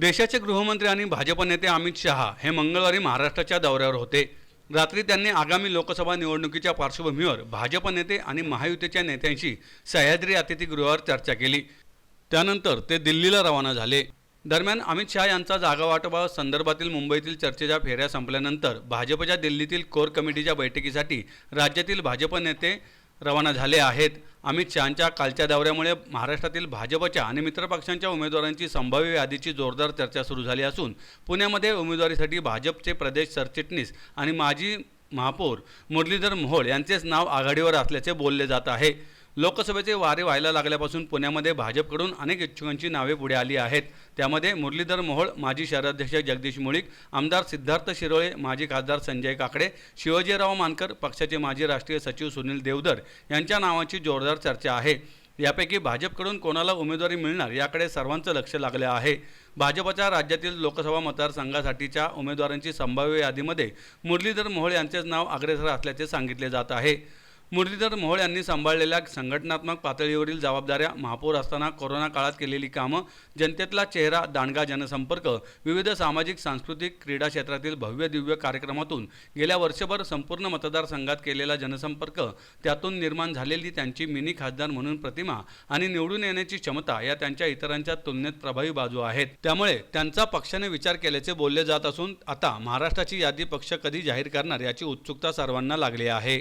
देशाचे गृहमंत्री आणि भाजप नेते अमित शहा हे मंगळवारी महाराष्ट्राच्या दौऱ्यावर होते. रात्री त्यांनी आगामी लोकसभा निवडणुकीच्या पार्श्वभूमीवर भाजप नेते आणि महायुतीच्या नेत्यांशी सह्याद्री अतिथीगृहावर चर्चा केली. त्यानंतर ते दिल्लीला रवाना झाले. दरम्यान अमित शहा यांचा जागा संदर्भातील मुंबईतील चर्चेच्या फेऱ्या संपल्यानंतर भाजपच्या दिल्लीतील कोर कमिटीच्या बैठकीसाठी राज्यातील भाजप नेते रवाना झाले आहेत. अमित शहांच्या कालच्या दौऱ्यामुळे महाराष्ट्रातील भाजपच्या आणि मित्रपक्षांच्या उमेदवारांची संभाव्य यादीची जोरदार चर्चा सुरू झाली असून पुण्यामध्ये उमेदवारीसाठी भाजपचे प्रदेश सरचिटणीस आणि माजी महापौर मुरलीधर मोहोळ यांचेच नाव आघाडीवर असल्याचे बोलले जात आहे. लोकसभेचे वारे व्हायला लागल्यापासून पुण्यामध्ये भाजपकडून अनेक इच्छुकांची नावे पुढे आली आहेत. त्यामध्ये मुरलीधर मोहोळ माजी शहराध्यक्ष जगदीश मुळीक आमदार सिद्धार्थ शिरोळे माजी खासदार संजय काकडे शिवाजीराव मानकर पक्षाचे माजी राष्ट्रीय सचिव सुनील देवधर यांच्या नावाची जोरदार चर्चा आहे. यापैकी भाजपकडून कोणाला उमेदवारी मिळणार याकडे सर्वांचं लक्ष लागलं आहे. भाजपच्या राज्यातील लोकसभा मतदारसंघासाठीच्या उमेदवारांची संभाव्य यादीमध्ये मुरलीधर मोहोळ यांचेच नाव अग्रेसर असल्याचे सांगितले जात आहे. मुरलीधर मोहोळ यांनी सांभाळलेल्या संघटनात्मक पातळीवरील जबाबदाऱ्या महापौर असताना कोरोना काळात केलेली कामं जनतेतला चेहरा दांडगा जनसंपर्क विविध सामाजिक सांस्कृतिक क्रीडा क्षेत्रातील भव्य दिव्य कार्यक्रमातून गेल्या वर्षभर संपूर्ण मतदारसंघात केलेला जनसंपर्क त्यातून निर्माण झालेली त्यांची मिनी खासदार म्हणून प्रतिमा आणि निवडून येण्याची क्षमता या त्यांच्या इतरांच्या तुलनेत प्रभावी बाजू आहेत. त्यामुळे त्यांचा पक्षाने विचार केल्याचे बोलले जात असून आता महाराष्ट्राची यादी पक्ष कधी जाहीर करणार याची उत्सुकता सर्वांना लागली आहे.